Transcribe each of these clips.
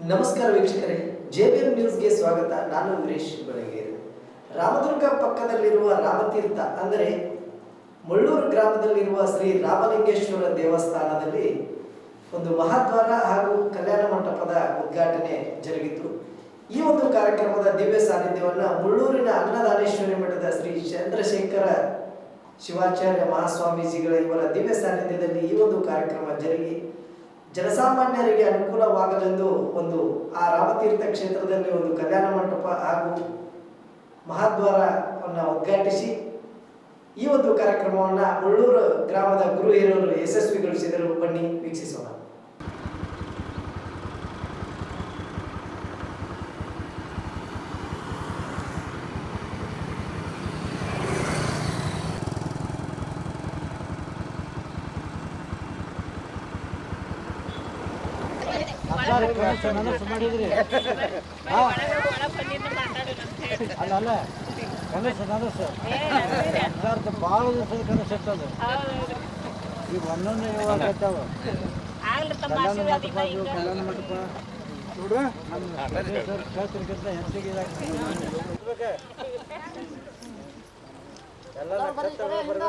ನಮಸ್ಕಾರ ವೀಕ್ಷಕರೇ J B M ನ್ಯೂಸ್ಗೆ ಸ್ವಾಗತ. ನಾನು ವೀರೇಶ್ ಬೆಳಗೇರಿ ರಾಮದುರ್ಗ ಪಕ್ಕದಲ್ಲಿರುವ ರಾಮತೀರ್ಥ ಅಂದರೆ ಮುಳ್ಳೂರು ಗ್ರಾಮದಲ್ಲಿರುವ ಶ್ರೀ ರಾಮಲಿಂಗೇಶ್ವರ ದೇವಸ್ಥಾನದಲ್ಲಿ ಒಂದು ಮಹಾದ್ವಾರ ಹಾಗೂ ಕಲ್ಯಾಣ ಮಂಟಪದ ಉದ್ಘಾಟನೆ ಜರುಗಿತು. ಈ ಒಂದು ಕಾರ್ಯಕ್ರಮದ ದಿವ್ಯ ಸಾನ್ನಿಧ್ಯವನ್ನು ಮುಳ್ಳೂರಿನ ಅನ್ನದಾನೇಶ್ವರಿ ಮಠದ ಶ್ರೀ ಚಂದ್ರಶೇಖರ ಶಿವಾಚಾರ್ಯ ಮಹಾಸ್ವಾಮೀಜಿಗಳ ಇವರ ದಿವ್ಯ ಸಾನ್ನಿಧ್ಯದಲ್ಲಿ ಈ ಒಂದು ಕಾರ್ಯಕ್ರಮ ಜರುಗಿ ಜನಸಾಮಾನ್ಯರಿಗೆ ಅನುಕೂಲವಾಗಲೆಂದು ಒಂದು ಆ ರಾಮತೀರ್ಥ ಕ್ಷೇತ್ರದಲ್ಲಿ ಒಂದು ಕಲ್ಯಾಣ ಮಂಟಪ ಹಾಗೂ ಮಹಾದ್ವಾರವನ್ನು ಉದ್ಘಾಟಿಸಿ ಈ ಒಂದು ಕಾರ್ಯಕ್ರಮವನ್ನು ಮುಳ್ಳೂರು ಗ್ರಾಮದ ಗುರು ಹಿರಿಯರು ಯಶಸ್ವಿಗೊಳಿಸಿದರು. ಬನ್ನಿ, ವೀಕ್ಷಿಸೋಣ. ಮಾಡಿದ್ರಿ. ಅಲ್ಲ ಅಲ್ಲ. ಕನಸು ನನಸು ಅರ್ಥ ಭಾಳ ದಿವಸದ ಕನಸು ಇರ್ತದೆ ಈಗ ಒಂದೊಂದು ಇವಾಗ ಆಯ್ತಾವ ಕಲ್ಯಾಣ ಮಂಟಪ ಅದು ಕಲ್ಯಾಣ ಮಂಟಪ. ನೋಡು. ನಮ್ಮ ಸರ್ ಕ್ಷೇತ್ರಕ್ಕಿಂತ ಹೆಚ್ಚಿಗೆ ಇದಾಗ್ತದೆ. ಎಲ್ಲ ಬರ್ಬೇಕು.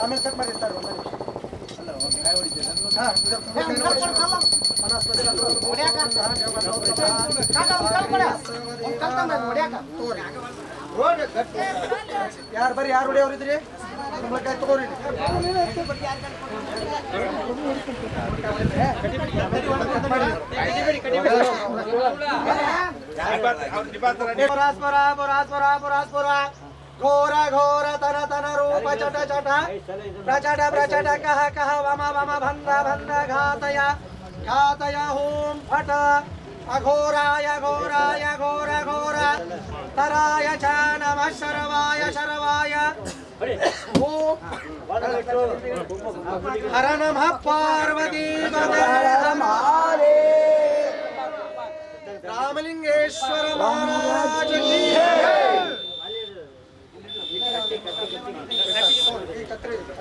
ಆಮೇಲೆ ಕಟ್ ಮಾಡಿರ್ತಾರೆ ಒಂದು ನಿಮಿಷ. ಯಾರು ಬರ್ರಿ ಯಾರು ಹೊಡೆಯವ್ರಿದ್ರಿ ಕುಂಬಳಕಾಯಿ ತಗೋರಿ ಪರಾಸ್ಪರ ಬರಾಸ್ಪರ ಪರಾಸ್ಪರ घोरा घोरा तन तन रूप चट चट। प्रचट प्रचट कह कह वम वम भंद भंद घातया। घातया हूँ फट। अघोराय घोराय घोर घोर। तराय च नमः शर्वाय शर्वाय हर नमः पार्वती रामलिंगेश्वर महाराज की है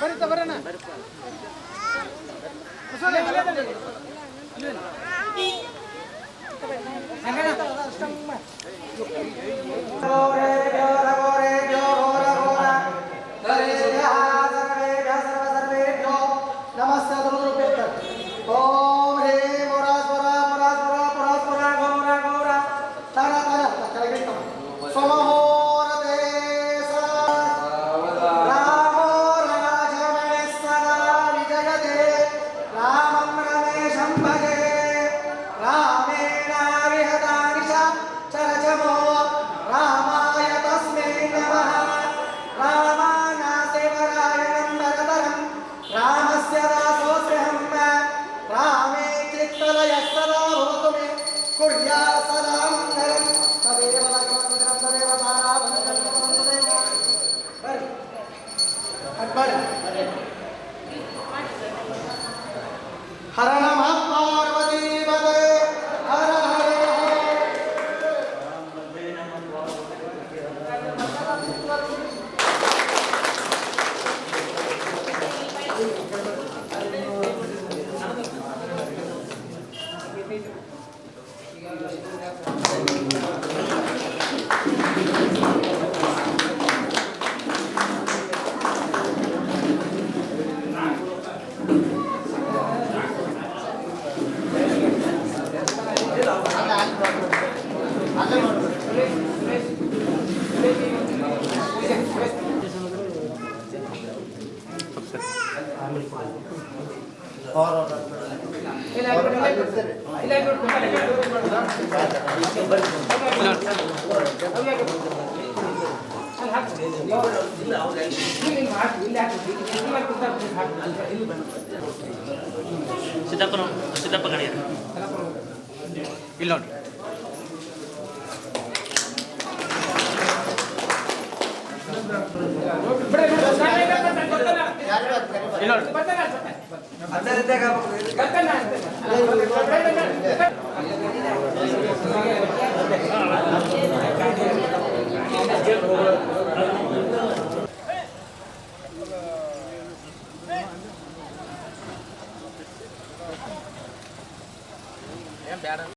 ಬರೀತ ಬರೋಣ ನಮಸ್ತೆ 하라나 ಸಿದ್ದಪ್ಪನ ಸಿದ್ದಪ್ಪ ಗಣಿಯರು ಇಲ್ಲ ನೋಡ್ರಿ. ಇಲ್ಲ ನೋಡಿ